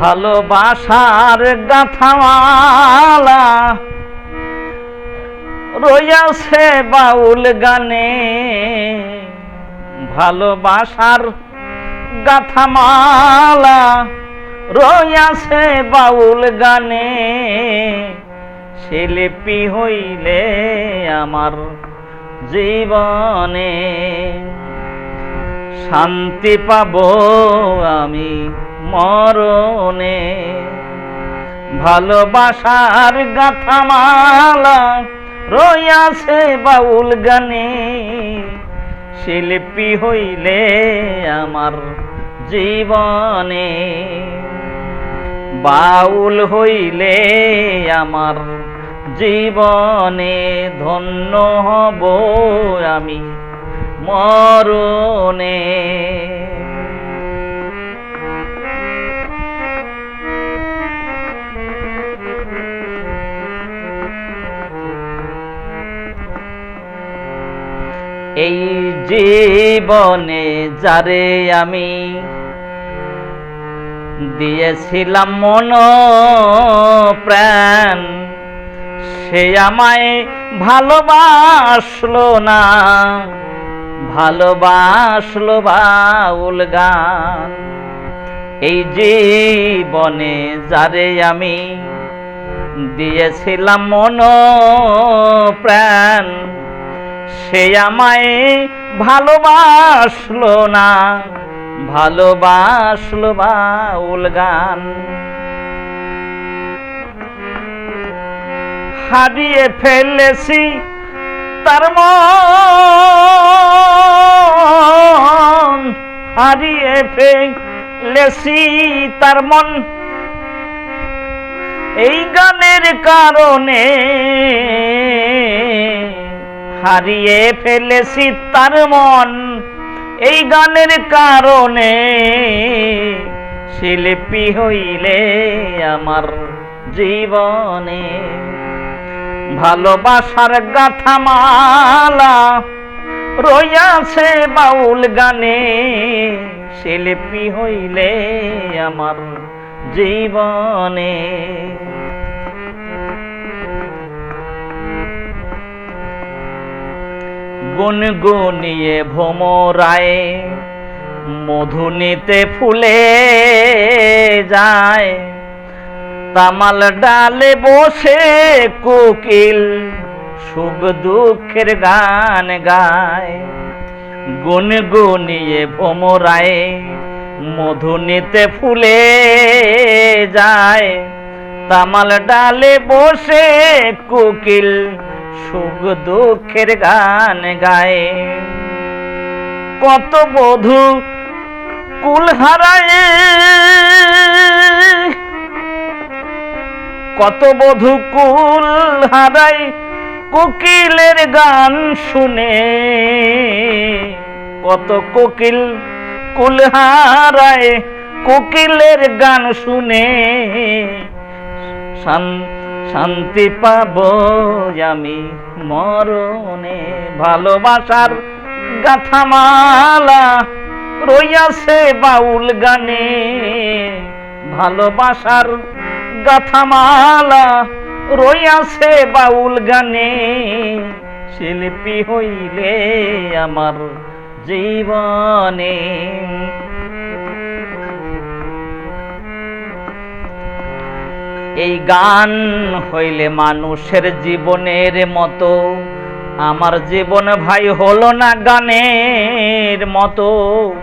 ভালোবাসার গাথামালা রইয়াছে বাউল গানে। ভালোবাসার গাথামালা রইয়াছে বাউল গানে। শিল্পী হইলে আমার জীবনে শান্তি পাব আমি। মরণে। ভালোবাসার গাথামালা রইয়াছে বাউল গানে। শিল্পী হইলে আমার জীবনে। বাউল হইলে আমার জীবনে ধন্য হব আমি মরণে। এই জীবনে যারে আমি দিয়েছিলাম মন প্রাণ সে আমায় ভালোবাসলো না। ভালোবাসলো বাউল গান। এই জীবনে যারে আমি দিয়েছিলাম মন প্রাণ সে আমায় ভালোবাসলো না, ভালোবাসলো বাউল গান। হারিয়ে ফেলেছি তার মন, হারিয়ে ফেলেছি তার মন। এই গানের কারণে হারিয়ে ফেলেছি তার মন। এই গানের কারণে শিল্পী হইলে আমার জীবনে ভালোবাসার গাথামালা রইয়াছে বাউল গানে। শিল্পী হইলে আমার জীবনে গুনগুনিয়ে ভোমরায় মধু নিতে ফুলে যায়। তামাল ডালে বসে কোকিল সুখ দুঃখের গান গায়। গুনগুনিয়ে ভোমরায় মধু নিতে ফুলে যায়। তামাল ডালে বসে কোকিল সুখ দুঃখের গান গায়ে। কত বধু কুল হারায়। কত বধু কুল হারাই কোকিলের গান শুনে। কত কোকিল কুল হারায় কোকিলের গান শুনে। শান- শান্তি পাব আমি মরণে ভালোবাসার গাথামালা রইয়াছে বাউল গানে। ভালোবাসার গাথামালা রইয়াছে বাউল গানে। শিল্পী হইলে আমার জীবনে এই গান হইলে মানুষের জীবনের মতো। আমার জীবন ভাই হলো না গানের মতো।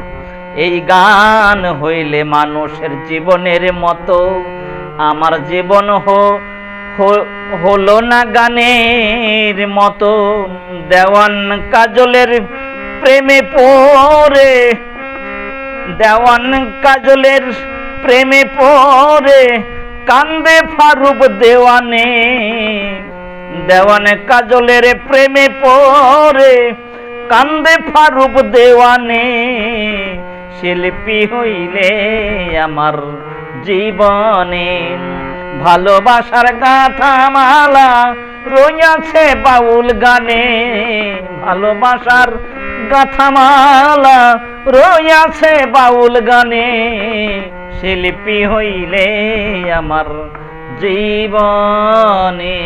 এই গান হইলে মানুষের জীবনের মতো। আমার জীবন হো- হলো না গানের মতো। দেওয়ান কাজলের প্রেমে পড়ে। দেওয়ান কাজলের প্রেমে পড়ে। কান্দে ফারুক দেওয়ানে দেওয়ানে কাজলের প্রেমে পড়ে। কান্দে ফারুক দেওয়ানে, শিল্পী হইলে আমার জীবনে। ভালোবাসার গাথা মালা রইয়াছে বাউল গানে, ভালোবাসার গাথা মালা রইয়াছে বাউল গানে। শিল্পী হইলে আমার জীবনে